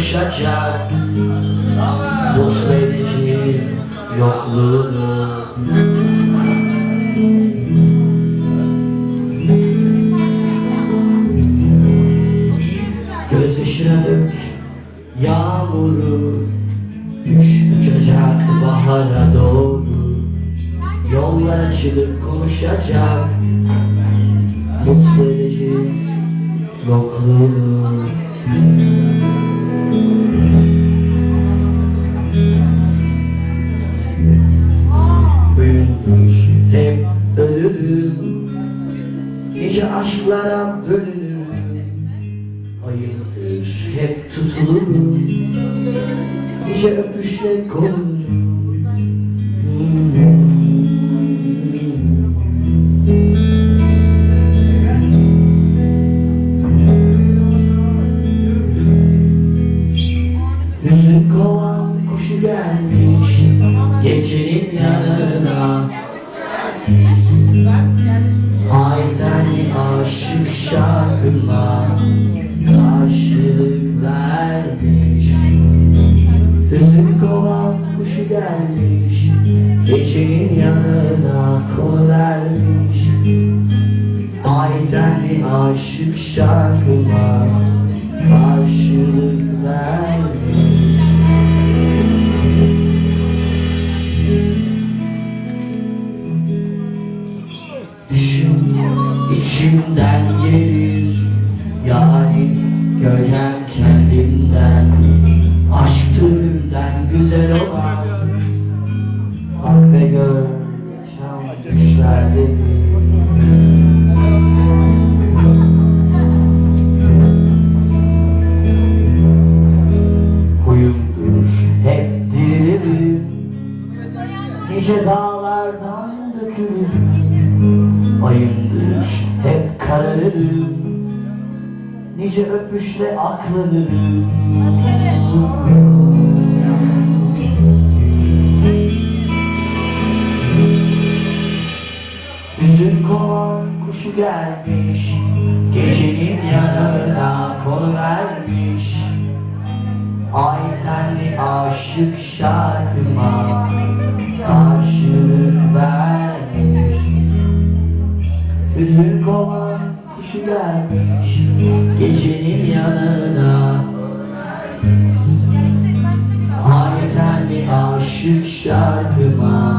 konuşacak. Mutlu edici yokluğunu. Göz ışığına dök yağmuru Düş uçacak bahara doğru. Yollar açılıp konuşacak Mutlu edici yokluğunu Aşklara bölünürüm Ayılır hep tutulurum Nice öpüşle korunurum Hüzün kovan kuşu gelmiş şarkıma Karşılık vermiş Hüzün kovan kuşu gelmiş Gecenin yanına konu vermiş. Aydan aşık şarkıma Karşılık vermiş dilirim Nice dağlardan dökülürüm Ayındır hep kararırım. Nice öpüşle aklanırım gelmiş Gecenin yanına konu vermiş. Ay senli aşık şarkıma Karşılık vermiş. Hüzün kovan kuşu gelmiş Gecenin yanına Ay senli aşık şarkıma